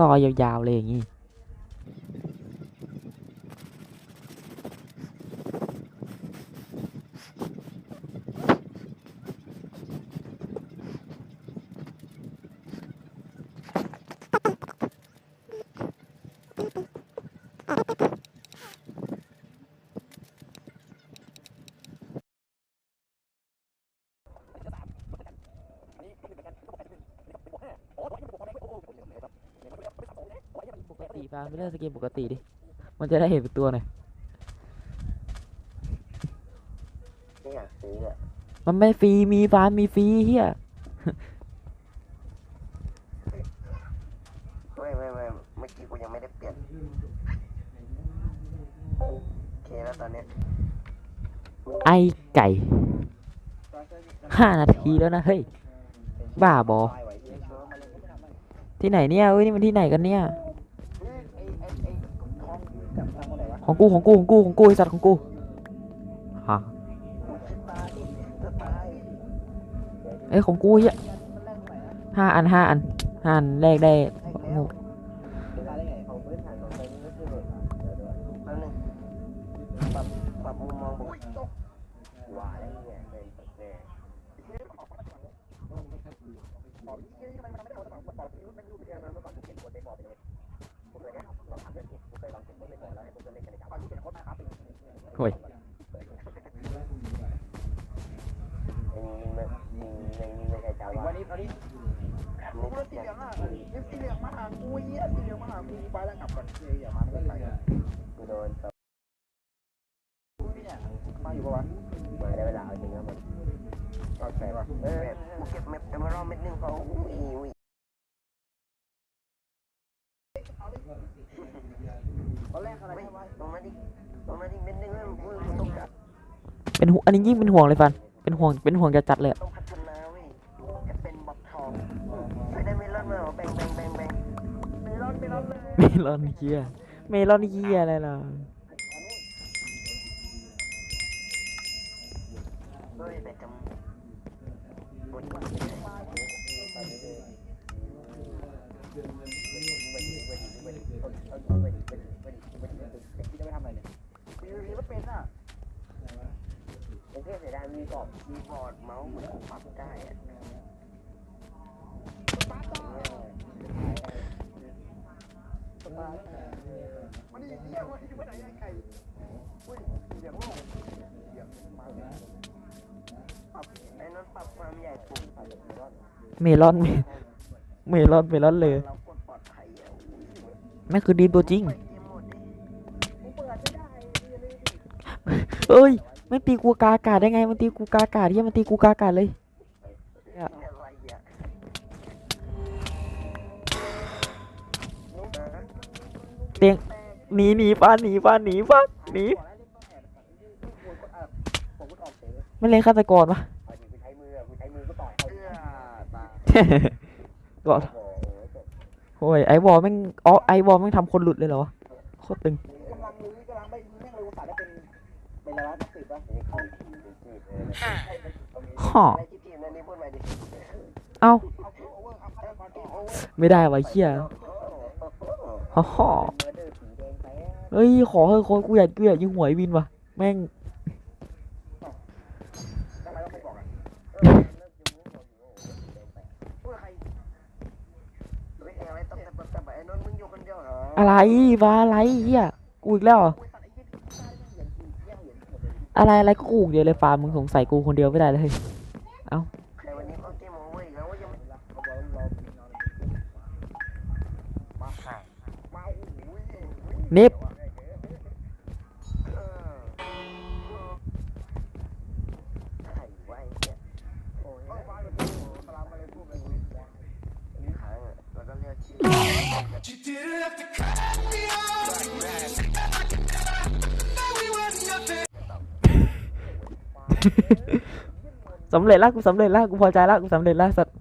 รอยาวๆเลยอย่างนี้ ป กติฟาร์มไปเล่นสเกมปกติดิ มันจะได้เห็นเป็นตัวหน่อย ไม่อยากซื้ออะมันไม่ฟรี มีฟาร์มมีฟรีเฮียไม่ไม่ไม่เมื่อกี้กูยังไม่ได้เปลี่ยน โอเคแล้วตอนเนี้ยไอไก่ ห้านาทีแล้วนะ เฮ้ย บ้าบอ ที่ไหนเนี่ยเอ้ย นี่มันที่ไหนกันเนี่ย ของกูของกูของกูของกูไอสัตว์ของกูฮะเอ้ยของกูเฮียห้าอันห้าอันห้าอันแรกได้ง่ แป๊บนึงปรับปรับมุมมองบุคคลว้าแล้วเนี่ยเป็นแน่ยังยังไม่ใช่จ้าวันนี้ตอนนี้รถสีเหลืองอะสีเหลืองมาหากูเหี้ยสีเหลืองมาหากูไปแล้วกลับก่อนเอย่ามาไม่เป็นไรกูโดนกูเนี่ยมาอยู่ปะวะมาได้เวลาจริงแล้วมันเอาใส่ปะเออกูเก็บเม็ดเอมอรัลเม็ดหนึงก็อุ้ยอุ้ย ตอนแรกอะไรไม่ใช่ไหมตรงนั้นดิตรงนั้นดิเม็ดหนึงแล้วอุ้ยกูต้องการเป็นห่วงอันนี้ยิ่งเป็นห่วงเลยฟัน เป็นห่วง เป็นห่วงจะจัดเลยอะต้องพัฒนาเว้ยจะเป็นบักทองไปได้เมลอนมาเหรอแบ่งแบ่งแบ่งแบ่งเมลอนเมลอนเลยเมลอนเฮียเมลอนเฮียอะไรล่ะเฮ้ยแต่จำ บนว่จะไปทำอะไรเนี่ยมีมีรถเป็นอะผมแค่เสียดายมีบอร์ดมีบอร์ดเมาส์มันกูปรับได้อะมันนี่เหี้ยวันนี้ไปไหนไอ้ไก่อุ้ยเหลืองโล่เหลืองมาเลยปรับไอ้นั่นปรับความใหญ่ปุ๊บปรับเมลอนเมลอนเมลอนเมลอนเลย แม่งคือดีมตัวจริงไปเกมหมดดิกูเปิดไม่ได้นี่เลยเอ้ยไม่ตีกูกาอากาศได้ไง มันตีกูกาอากาศที่มันตีกูกาอากาศเลยอะไรอะนุ๊กนะเตียงหนีหนีฟ้าหนีฟ้าหนีฟ้าหนีผมก็ออกเสียงไม่เล่นฆาตกรวะเอาดิกูใช้มืออะกูใช้มือก็ต่อยเอาเอื้อตาก็โอ้โหจบ โอ้ยไอวอลแม่งอ๋อไอวอลแม่งทำคนหลุดเลยเหรอวะโคตรตึงกำลังลื้อกำลังไม่แม่งเลยอุตส่าห์ได้เป็นเป็นอะไรวะนักสืบปะนี่คือคือจีบเลยนะฮ่อไอ้ที่ทีมนั่นนี่พูดมาดิเอ้าเอาโอเวอร์ครับเอาก่อนที่โอเวอร์ไม่ได้วะเฮียฮ่อฮ่อเนื้อดื้อสีแดงไปอะเฮ้ยขอเฮ้ยขอกูอยากกูอยากยิงหวยวินวะแม่ง ทำไมต้องไปบอกอะ เออเลิกยุ่งยุ่งยุ่งยุ่งสีแดงไป พูดใคร เฮ้ยอะไรต้องแต่แต่ไอ้นนท์มึงอยู่คนเดียวเหร อะไรวะอะไรเฮียกูอีกแล้วเหออะไรอะไรก็กูเดียวเลยฟาร์มมึงสงสัยกูคนเดียวไม่ได้เลย เอาเน็บ สำเร็จละกูสำเร็จละกูพอใจละกูสำเร็จละสัตว์